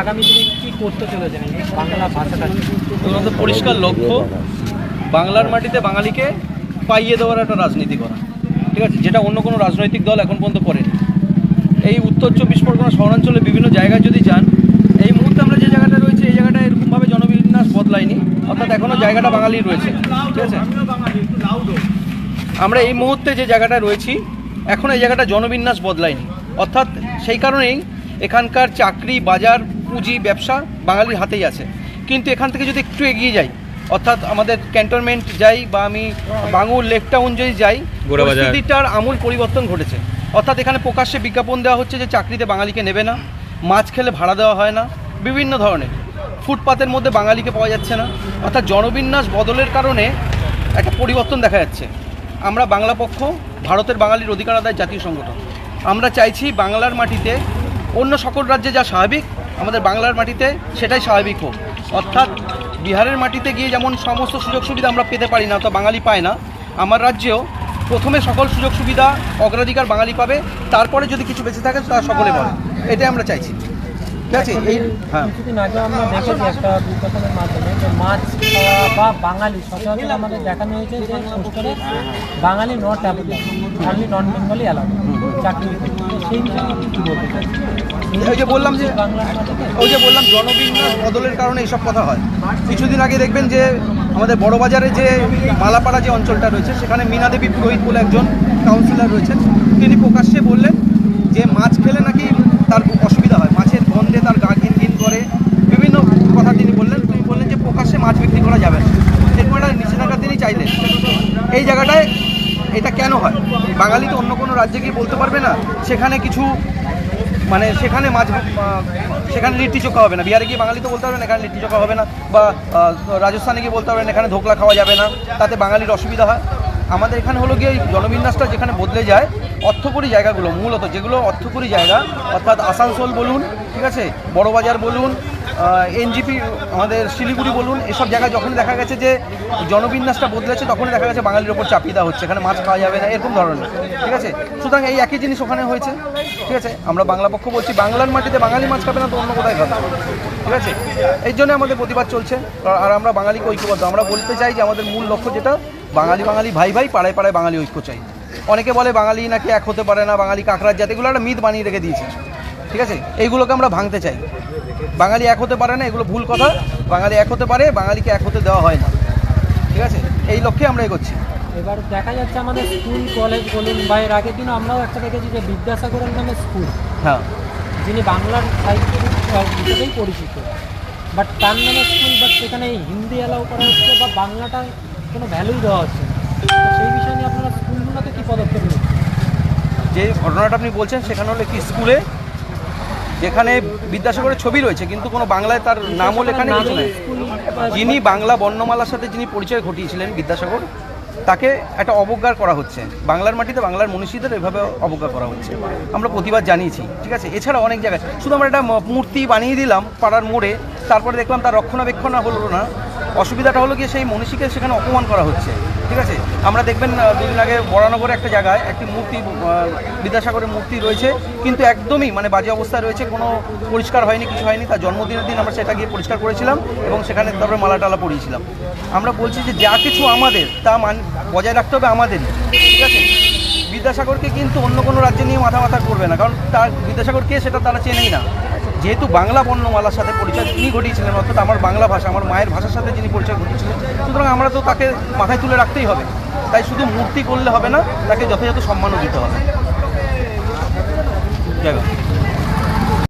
আগামী দিনে কি করতে চলেছেন বাংলা ভাষাটা? পরিষ্কার লক্ষ্য। বাংলার মাটিতে বাঙালিকে পাইয়ে দেওয়ার একটা রাজনীতি করা। ঠিক আছে? যেটা অন্য কোনো রাজনৈতিক দল এখন পর্যন্ত করেনি। এই উত্তর চব্বিশ পরগনা শহরাঞ্চলে বিভিন্ন জায়গায় যদি যান, এই মুহূর্তে আমরা যে জায়গাটা রয়েছে, এই জায়গাটা এরকমভাবে জনবিন্যাস বদলায়নি। অর্থাৎ এখনও জায়গাটা বাঙালি রয়েছে। ঠিক আছে? আমরা এই মুহূর্তে যে জায়গাটা রয়েছি এখন এই জায়গাটা জনবিন্যাস বদলায়নি। অর্থাৎ সেই কারণেই এখানকার চাকরি, বাজার পুঁজি ব্যবসা বাঙালির হাতেই আছে। কিন্তু এখান থেকে যদি একটু এগিয়ে যাই অর্থাৎ আমাদের ক্যান্টনমেন্ট যাই বা আমি বাঙুর লেক টাউন যদি যাই। পরিস্থিতিটার আমূল পরিবর্তন ঘটেছে। অর্থাৎ এখানে প্রকাশ্যে বিজ্ঞাপন দেওয়া হচ্ছে যে চাকরিতে বাঙালিকে নেবে না মাছ খেলে ভাড়া দেওয়া হয় না বিভিন্ন ধরনের। ফুটপাতের মধ্যে বাঙালিকে পাওয়া যাচ্ছে না। অর্থাৎ জনবিন্যাস বদলের কারণে একটা পরিবর্তন দেখা যাচ্ছে। আমরা বাংলা পক্ষ ভারতের বাঙালির অধিকার আদায় জাতীয় সংগঠন। আমরা চাইছি বাংলার মাটিতে অন্য সকল রাজ্যে যা স্বাভাবিক আমাদের বাংলার মাটিতে সেটাই স্বাভাবিক হোক। অর্থাৎ বিহারের মাটিতে গিয়ে যেমন সমস্ত সুযোগ সুবিধা আমরা পেতে পারি না, তো বাঙালি পায় না। আমার রাজ্যেও প্রথমে সকল সুযোগ সুবিধা, অগ্রাধিকার বাঙালি পাবে, তারপরে যদি কিছু বেঁচে থাকে, তা সকলে পাবে। এটাই আমরা চাইছি। আছে এই হ্যাঁ। কিছুদিন আগে আমরা দেখেছি একটা বিজ্ঞাপনের মাধ্যমে যে মাছ খাওয়া বা বাঙালি সচরাচর আমাদের দেখানো হয়েছে যে Bangali not apply only non Bengali চাকরি সেই ওই যে বললাম যে ওই যে বললাম জনবিন্যাস বদলের কারণে এইসব কথা হয়। কিছুদিন আগে দেখবেন যে আমাদের বড় বাজারে যে মালাপাড়া যে অঞ্চলটা রয়েছে সেখানে মীনা দেবী পুরোহিত বলে একজন কাউন্সিলর রয়েছেন। তিনি প্রকাশ্যে বললেন যে মাছ খেলে নাকি তার অসুবিধা হয় মাছের গন্ধে তার গা ঘিন ঘিন করে বিভিন্ন কথা তিনি বললেন তিনি বললেন যে প্রকাশ্যে মাছ বিক্রি করা যাবে না এরপর একটা নিষেধাজ্ঞা তিনি চাইলেন এই জায়গাটায় এটা কেন হয়? বাঙালি তো অন্য কোনো রাজ্যে গিয়ে বলতে পারবে না, সেখানে কিছু মানে সেখানে মাছ সেখানে লিট্টি চোখা হবে না। বিহারে গিয়ে বাঙালি তো বলতে পারবে না, এখানে লিট্টি চোখা হবে না, বা রাজস্থানে গিয়ে বলতে পারবে না, এখানে ধোকলা খাওয়া যাবে না, তাতে বাঙালির অসুবিধা হয়। আমাদের এখানে হলো গিয়ে জনবিন্যাসটা যেখানে বদলে যায়, অর্থকরী জায়গাগুলো, মূলত যেগুলো অর্থকরী জায়গা, অর্থাৎ আসানসোল বলুন, ঠিক আছে, বড়বাজার বলুন এনজিপি, আমাদের শিলিগুড়ি বলুন, এসব জায়গায় যখন দেখা গেছে যে জনবিন্যাসটা বদলেছে, তখনই দেখা গেছে বাঙালির ওপর চাপিয়ে দেওয়া হচ্ছে। এখানে মাছ খাওয়া যাবে না, এরকম ধরনের। ঠিক আছে? সুতরাং এই একই জিনিস ওখানে হয়েছে। ঠিক আছে? আমরা বাংলা পক্ষ বলছি, বাংলার মাটিতে বাঙালি মাছ খাবে না তো অন্য কোথায় খাবে? ঠিক আছে? এই জন্য আমাদের প্রতিবাদ চলছে। আর- আমরা বাঙালিকে ঐক্যবদ্ধ। আমরা বলতে চাই যে আমাদের মূল লক্ষ্য যেটা, বাঙালি বাঙালি, ভাই ভাই, পাড়ায় পাড়ায় বাঙালি ঐক্য চাই। অনেকে বলে বাঙালি নাকি এক হতে পারে না, বাঙালি কাঁকড়ার জাত, এগুলো একটা মিথ বানিয়ে রেখে দিয়েছে। ঠিক আছে? এইগুলোকে আমরা ভাঙতে চাই। বাঙালি এক হতে পারে না এগুলো ভুল কথা। বাঙালি এক হতে পারে বাঙালিকে এক হতে দেওয়া হয় না। ঠিক আছে? এই লক্ষ্যে আমরা এগোচ্ছি। এবার দেখা যাচ্ছে আমাদের স্কুল কলেজ বলুন বা এর আগের দিনও আমরাও একটা দেখেছি যে বিদ্যাসাগরের নামে স্কুল। হ্যাঁ। যিনি বাংলার সাহিত্য হিসেবেই পরিচিত। বাট তার নামে স্কুল বাট সেখানে হিন্দি অ্যালাউ করা হচ্ছে বা বাংলাটা কোনো ভ্যালুই দেওয়া হচ্ছে সেই বিষয় নিয়ে আপনারা স্কুলগুলোতে কী পদক্ষেপ নিচ্ছেন? যে ঘটনাটা আপনি বলছেন সেখানে হলো কি স্কুলে যেখানে বিদ্যাসাগরের ছবি রয়েছে, কিন্তু কোনো বাংলায় তার নামও লেখা নেই কিছু নেই। যিনি বাংলা বর্ণমালার সাথে যিনি পরিচয় ঘটিয়েছিলেন বিদ্যাসাগর, তাকে একটা অবজ্ঞার করা হচ্ছে। বাংলার মাটিতে বাংলার মনীষীদের এভাবে অবজ্ঞা করা হচ্ছে। আমরা প্রতিবাদ জানিয়েছি, ঠিক আছে? এছাড়া অনেক জায়গায়, শুধু আমরা একটা মূর্তি বানিয়ে দিলাম পাড়ার মোড়ে, তারপরে দেখলাম তার রক্ষণাবেক্ষণ হলো না। অসুবিধাটা হলো গিয়ে সেই মনীষীকে সেখানে অপমান করা হচ্ছে। ঠিক আছে? আমরা দেখবেন দুদিন আগে বরানগরে একটা জায়গায় একটি মূর্তি বিদ্যাসাগরের মূর্তি রয়েছে, কিন্তু একদমই মানে বাজে অবস্থায় রয়েছে, কোনো পরিষ্কার হয়নি, কিছু হয়নি, তার জন্মদিনের দিন আমরা সেটা গিয়ে পরিষ্কার করেছিলাম এবং সেখানে তারপরে মালা টালা পরিয়েছিলাম। আমরা বলছি যে যা কিছু আমাদের, তা মান, বজায় রাখতে হবে আমাদেরই, ঠিক আছে? বিদ্যাসাগরকে কিন্তু অন্য কোনো রাজ্যে নিয়ে মাথা মাথা করবে না, কারণ তার বিদ্যাসাগর কে সেটা তারা চেনেই না। যেহেতু বাংলা বর্ণমালার সাথে পরিচয়, তিনি ঘটিয়েছিলেন, অর্থাৎ আমার বাংলা ভাষা, আমার মায়ের ভাষার সাথে যিনি পরিচয় ঘটিয়েছিলেন, সুতরাং আমরা তো তাকে মাথায় তুলে রাখতেই হবে তাই শুধু মূর্তি করলে হবে না, তাকে যথাযথ সম্মানও দিতে হবে জয়।